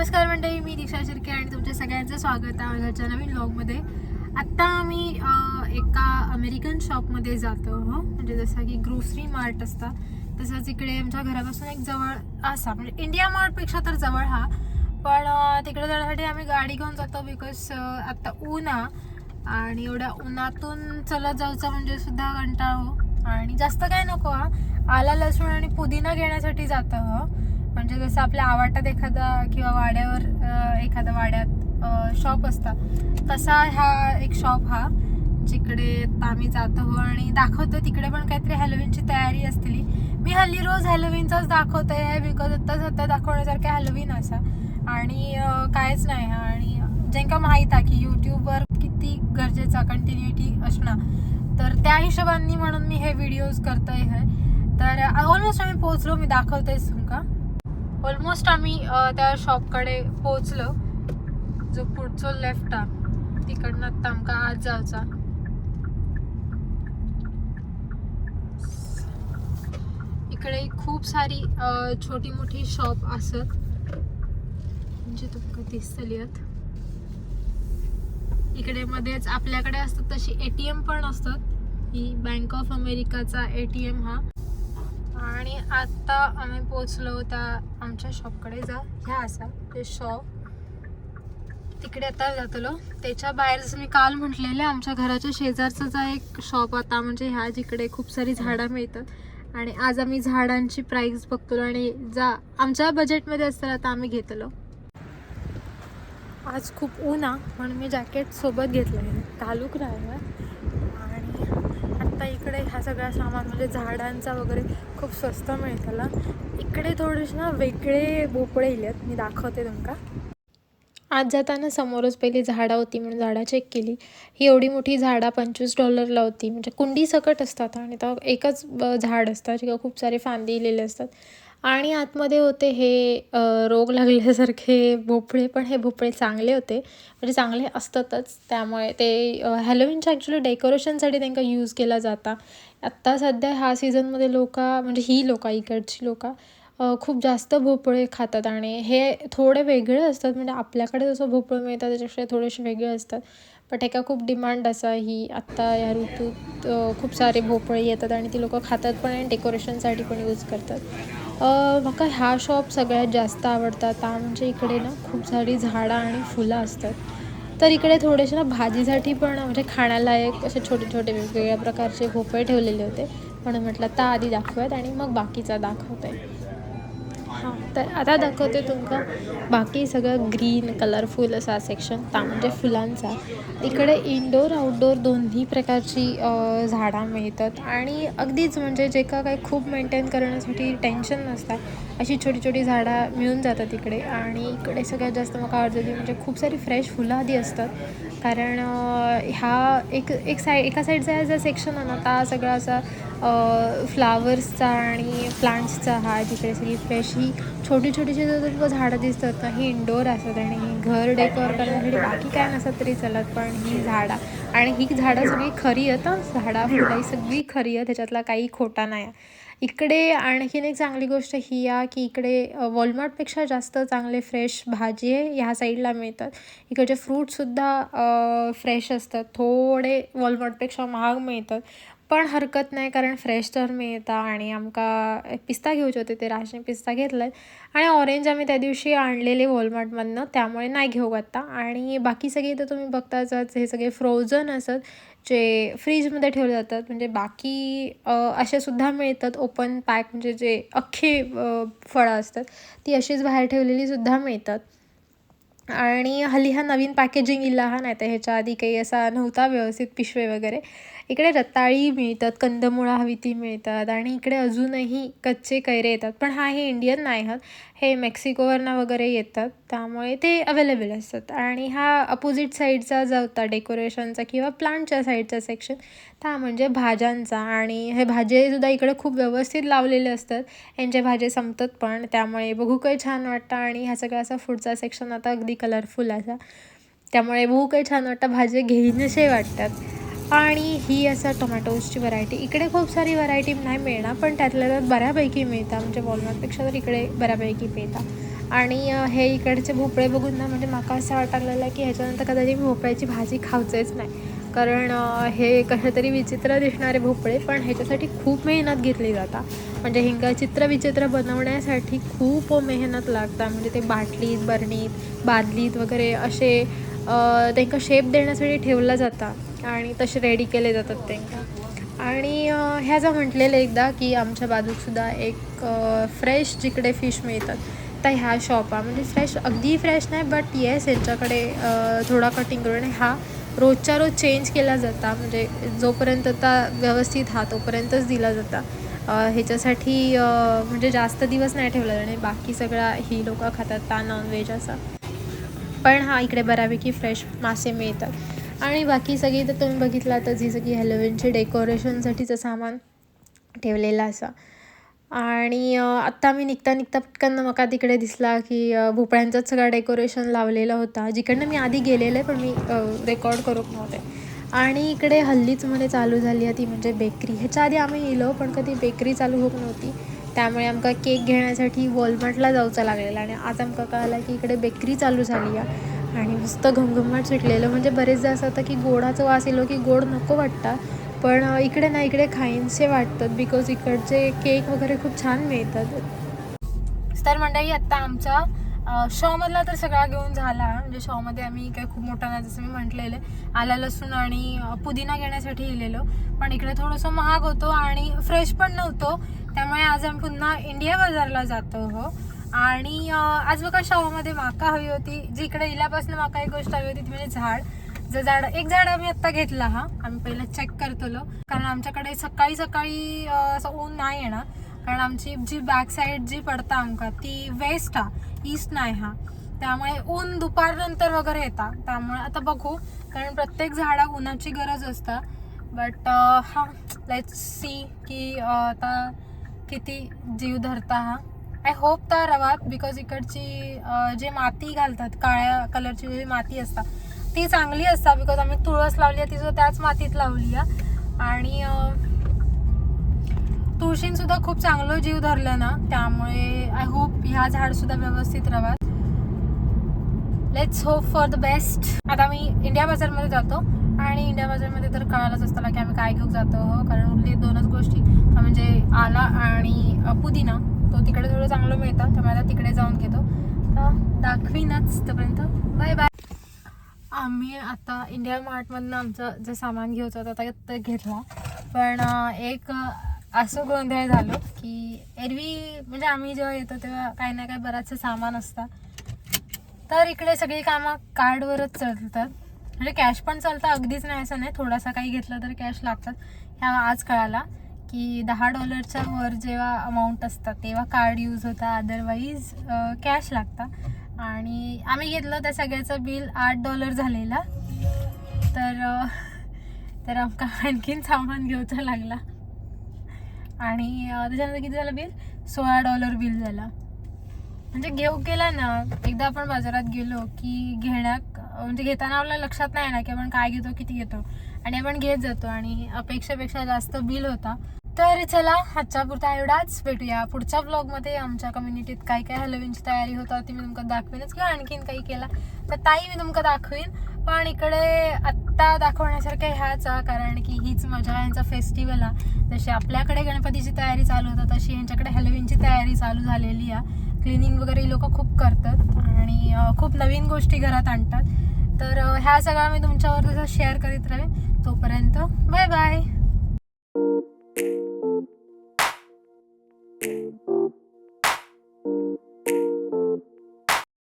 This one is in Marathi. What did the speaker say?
नमस्कार मंडळी मी दीक्षा शिर्के आणि तुमच्या सगळ्यांचं स्वागत आहे माझ्या नवीन ब्लॉगमध्ये आत्ता आम्ही एका अमेरिकन शॉपमध्ये जातो हो. म्हणजे जसं की ग्रोसरी मार्ट असता तसंच इकडे आमच्या घरापासून एक जवळ असा म्हणजे इंडिया मार्टपेक्षा तर जवळ हा. पण तिकडे जाण्यासाठी आम्ही गाडी घेऊन जातो बिकॉज आत्ता ऊन आणि एवढ्या उन्हातून चलत जायचं म्हणजे सुद्धा कंटाळ हो. आणि जास्त काय नको हा. आला लसूण आणि पुदिना घेण्यासाठी जातं हो. म्हणजे जसं आपल्या आवाटात एखादा किंवा वाड्यावर एखाद्या वाड्यात शॉप असतात तसा हा एक शॉप हा जिकडे आम्ही जातो हो आणि दाखवतो. तिकडे पण काहीतरी हॅलोविनची तयारी असतेली. मी हल्ली रोज हॅलोविनचाच दाखवते आहे बिकॉज आता सध्या दाखवण्यासारखे हॅलोविन असा. आणि काहीच कायच नाही. हा. आणि ज्यांका माहीत आहे की यूट्यूबवर किती गरजेचा कंटिन्युटी असणं तर त्या हिशोबाने म्हणून मी हे व्हिडिओज करतोय आहे तर ऑलमोस्ट आम्ही पोहोचलो. मी दाखवतेच तुमका. ऑलमोस्ट आम्ही त्या शॉपकडे पोहोचलो. जो पुढचो लेफ्ट हा तिकडनं आता आमका आज जावचा इकडे खूप सारी छोटी मोठी शॉप असत. म्हणजे तुमका दिसतली इकडे मध्येच आपल्याकडे असतात तशी एटीएम पण असतात. ही बँक ऑफ अमेरिकाचा एटीएम हा. आणि आत्ता आम्ही पोचलो त्या आमच्या शॉपकडे जा. ह्या असा ते शॉप तिकडे आता जातलो. त्याच्या बाहेर जसं मी काल म्हटलेलं आमच्या घराच्या शेजारचा एक शॉप आता म्हणजे ह्या जिकडे खूप सारी झाडं मिळतात. आणि आज आम्ही झाडांची प्राईस बघतो आणि जा आमच्या बजेटमध्ये असताना आता आम्ही घेतलो. आज खूप ऊन आहे म्हणून मी जॅकेट सोबत घेतलं आहे घालूक राहिला आता इकडे ह्या सगळ्या सामान म्हणजे झाडांचा वगैरे खूप स्वस्त मिळतला इकडे थोडेसे ना वेगळे भोपळे इलेत मी दाखवते तुमका. आज जाताना समोरच पहिली झाडं होती म्हणून झाडं चेक केली. ही एवढी मोठी झाडं पंचवीस डॉलरला होती. म्हणजे कुंडी सकट असतात आणि तर एकच झाड असतं किंवा खूप सारे फांदी इलेले असतात. आणि आतमध्ये होते हे रोग लागल्यासारखे भोपळे पण हे भोपळे चांगले होते. म्हणजे चांगले असतातच. त्यामुळे ते हॅलोविनच्या ॲक्च्युली डेकोरेशनसाठी त्यांना यूज केला जाता. आत्ता सध्या ह्या सीझनमध्ये लोक म्हणजे ही लोक इकडची लोक खूप जास्त भोपळे खातात. आणि हे थोडे वेगळे असतात. म्हणजे आपल्याकडे जसं भोपळे मिळतात त्याच्यापेक्षा थोडेसे वेगळे असतात. पण एका खूप डिमांड असा ही आत्ता या ऋतूत खूप सारे भोपळे येतात आणि ती लोक खातात पण आणि डेकोरेशनसाठी पण यूज करतात. म्हाका ह्या शॉप सगळ्यात जास्त आवडतात. ता म्हणजे इकडे ना खूप सारी झाडं आणि फुलं असतात. तर इकडे थोडेसे ना भाजीसाठी पण म्हणजे खाण्यालायक असे छोटे छोटे वेगवेगळ्या प्रकारचे भोपळे ठेवलेले होते. म्हणून म्हटलं त्या आधी दाखवत आणि मग बाकीचा दाखवते. हां तर आता दाखवते तुमका. बाकी सगळं ग्रीन कलरफुल असा सेक्शन ता म्हणजे फुलांचा. इकडे इनडोर आउटडोर दोन्ही प्रकारची झाडं मिळतात. आणि अगदीच म्हणजे जे का काही खूप मेंटेन करण्यासाठी टेन्शन नसतात अशी छोटी छोटी झाडं मिळून जातात इकडे. आणि इकडे सगळ्यात जास्त मला आवडतं म्हणजे खूप सारी फ्रेश फुलं आधी असतात. कारण ह्या एक एक साईड एका साईडचा जो सेक्शन आहे ना ता सगळा असा फ्लावर्सचा आणि प्लांट्सचा हा जिकडे सगळी फ्रेश ही छोटी छोटीशी जे झाडं दिसतात ना ही इंडोर असतात आणि ही घर डेकोर करण्यासाठी बाकी काय नसत तरी चलत पण ही झाडं आणि ही झाडं सगळी खरी आहेत हं. झाडं फुलं ही सगळी खरी आहेत त्याच्यातला काही खोटा नाही आहे. इकडे आणखीन एक चांगली गोष्ट ही आहे की इकडे वॉलमार्टपेक्षा जास्त चांगले फ्रेश भाजी ह्या साईडला मिळतात इकडचे फ्रूटसुद्धा फ्रेश असतात थोडे वॉलमार्टपेक्षा महाग मिळतात पण हरकत नाही कारण फ्रेश तर मिळता आणि आमका पिस्ता घेऊचे होते ते राशन पिस्ता घेतला. आणि ऑरेंज आम्ही त्या दिवशी आणलेले वॉलमार्टमधनं त्यामुळे नाही घेऊ आत्ता आणि बाकी सगळे तर तुम्ही बघताच हे सगळे फ्रोझन असत जे फ्रीजमध्ये ठेवले जातात. म्हणजे बाकी असे सुद्धा मिळतात. ओपन पॅक म्हणजे जे अख्खे फळं असतात ती अशीच बाहेर ठेवलेली सुद्धा मिळतात. आणि हल्ली हा नवीन पॅकेजिंग इला हा नाही तर ह्याच्या आधी काही असा नव्हता व्यवस्थित पिशवे वगैरे. इकडे रताळी मिळतात कंदमुळं हवी ती मिळतात आणि इकडे अजूनही कच्चे कैरे येतात. पण हा हे इंडियन नाही आहात हे मेक्सिकोवरनं वगैरे येतात त्यामुळे ते अवेलेबल असतात. आणि हा अपोजिट साईडचा जो होता डेकोरेशनचा किंवा प्लांटच्या साईडचा सेक्शन त्या म्हणजे भाज्यांचा. आणि हे भाज्यासुद्धा इकडे खूप व्यवस्थित लावलेले असतात. यांचे भाज्या संपतात पण त्यामुळे बघू काही छान वाटतं. आणि ह्या सगळा असा फूडचा सेक्शन आता अगदी कलरफुल असा. त्यामुळे बघू काही छान वाटतं. भाज्या घेईनशे वाटतात. आणि ही असं टोमॅटोजची व्हरायटी इकडे खूप सारी व्हरायटी नाही मिळणार पण त्यातल्या त्यात बऱ्यापैकी मिळतात. म्हणजे वॉलमार्टपेक्षा तर इकडे बऱ्यापैकी मिळतात. आणि हे इकडचे भोपळे बघून ना म्हणजे माका असं वाटायला की ह्याच्यानंतर कदाचित भोपळ्याची भाजी खावचेच नाही. कारण हे कशा तरी विचित्र दिसणारे भोपळे पण ह्याच्यासाठी खूप मेहनत घेतली जाता. म्हणजे हिंगा चित्र विचित्र बनवण्यासाठी खूप मेहनत लागतात म्हणजे ते बाटलीत बरणीत बादलीत वगैरे असे त्यांना त्यांका शेप देण्यासाठी ठेवलं जाता. आणि तसे रेडी केले जातात त्यांना. आणि ह्या जर म्हटलेलं एकदा की आमच्या बाजूकसुद्धा एक फ्रेश जिकडे फिश मिळतात तर ह्या शॉपा म्हणजे फ्रेश अगदी फ्रेश नाही बट येस यांच्याकडे थोडा कटिंग करून हा रोजच्या रोज चेंज केला जाता. म्हणजे जोपर्यंत आता व्यवस्थित हा तोपर्यंतच दिला जाता. ह्याच्यासाठी म्हणजे जास्त दिवस नाही ठेवला जाणे बाकी सगळा ही लोक खातात ता नॉनव्हेज असा. पण हा इकडे बऱ्यापैकी फ्रेश मासे मिळतात. आणि बाकी सगळी तर तुम्ही बघितलं आता जी सगळी हॅलोविनचे डेकोरेशनसाठीचं सामान ठेवलेलं असा. आणि आत्ता मी निघता निघता पटकन म्हाका तिकडे दिसला की भोपळ्यांचाच भोपळ्यांचंच डेकोरेशन लावलेलं होता. जिकडनं मी आधी गेलेले पण मी रेकॉर्ड करूक नव्हते. आणि इकडे हल्लीच मध्ये चालू झाली आहे ती म्हणजे बेकरी ह्याच्या आधी आम्ही येलो पण कधी बेकरी चालू होत नव्हती. त्यामुळे आमका केक घेण्यासाठी वॉलमार्टला जाऊचं लागलेलं आणि आज आमका कळालं की इकडे बेकरी चालू झाली आहे. आणि नुसतं घमघमाट सुटलेलं. म्हणजे बरेचदा असं होतं की गोडाचं वास येलो की गोड नको वाटतं पण इकडे ना इकडे खाईनसे वाटतात बिकॉज इकडचे केक वगैरे खूप छान मिळतात. तर मंडळी आत्ता आमचा शॉमधला तर सगळा घेऊन झाला. म्हणजे शॉमध्ये आम्ही काही खूप मोठा नाही जसं मी म्हटलेलं आला लसूण आणि पुदिना घेण्यासाठी गेलेलो पण इकडे थोडंसं महाग होतो आणि फ्रेश पण नव्हतो. त्यामुळे आज आम्ही पुन्हा इंडिया बाजारला जातो हो. आणि आज बघा शॉमध्ये माका हवी होती. जी इकडे इल्यापासून माका एक गोष्ट हवी होती ती म्हणजे झाड. जर झाड एक झाड आम्ही आत्ता घेतला हा. आम्ही पहिला चेक करतलो. कारण आमच्याकडे सकाळी सकाळी असं ऊन नाही येणार. कारण आमची जी बॅक साईड जी पडता आमका ती वेस्ट हा ईस्ट नाही हा. त्यामुळे ऊन दुपारनंतर वगैरे येता. त्यामुळे आता बघू. कारण प्रत्येक झाडा उन्हाची गरज असता. बट हा लेट्स सी की आता किती जीव धरता हा. आय होप तर रवात बिकॉज इकडची जे माती घालतात काळ्या कलरची जी माती असता ती चांगली असता बिकॉज आम्ही तुळस लावली आहे ती सुद्धा त्याच मातीत लावली आहे. आणि अ, तुळशीन सुद्धा खूप चांगलं जीव धरलं ना त्यामुळे आय होप ह्या झाड सुद्धा व्यवस्थित रवात. Let's hope for the best आता मी इंडिया बाजारमध्ये जातो आणि इंडिया बाजारमध्ये तर कळालंच असताना की आम्ही काय घेऊन जातो हो कारण उरले दोनच गोष्टी. म्हणजे आला आणि पुदिना. तो तिकडे थोडं चांगलं मिळतं त्यामुळे आता तिकडे जाऊन घेतो. तर दाखवीनच तोपर्यंत. बाय बाय आम्ही आता इंडिया मार्टमधनं आमचं जे सामान घेऊचं होतं आता ते घेतला. पण एक असं गोंधळ झालो की एरवी म्हणजे आम्ही जेव्हा येतो तेव्हा काही ना काही बराचसं सामान असतं. तर इकडे सगळी कामं कार्डवरच चालतात. म्हणजे कॅश पण चालतं अगदीच नाही असं नाही. थोडासा काही घेतलं तर कॅश लागतात. ह्या आज कळाला. की दहा डॉलरच्या वर जेव्हा अमाऊंट असतात तेव्हा कार्ड यूज होता अदरवाईज कॅश लागता. आणि आम्ही घेतलं त्या सगळ्याचं बिल आठ डॉलर झालेला. तर तर आमका आणखीन सामान घेऊचा लागला. आणि त्याच्यानंतर किती झालं बिल सोळा डॉलर बिल झाला. म्हणजे घेऊ गेला ना एकदा आपण बाजारात गेलो की घेण्याक म्हणजे घेताना आपल्याला लक्षात नाही ना की आपण काय घेतो किती घेतो. आणि आपण घेत जातो आणि अपेक्षेपेक्षा जास्त बिल होता. तर चला आजच्या पुरता एवढाच. भेटूया पुढच्या ब्लॉगमध्ये आमच्या कम्युनिटीत काय काय हॅलोविनची तयारी होता ती मी तुमका दाखवेनच किंवा आणखीन काही केला. तर ताई मी तुमका दाखवीन. पण इकडे आत्ता दाखवण्यासारखं ह्याच आहे कारण की हीच मजा यांचा फेस्टिवल आहे जशी आपल्याकडे गणपतीची तयारी चालू होता तशी यांच्याकडे हॅलोविनची तयारी चालू झालेली आहे. क्लिनिंग वगैरे लोक खूप करतात आणि खूप नवीन गोष्टी घरात आणतात. तर ह्या सगळ्या मी तुमच्यावर तसं शेअर करीत राहीन. तोपर्यंत बाय बाय thank you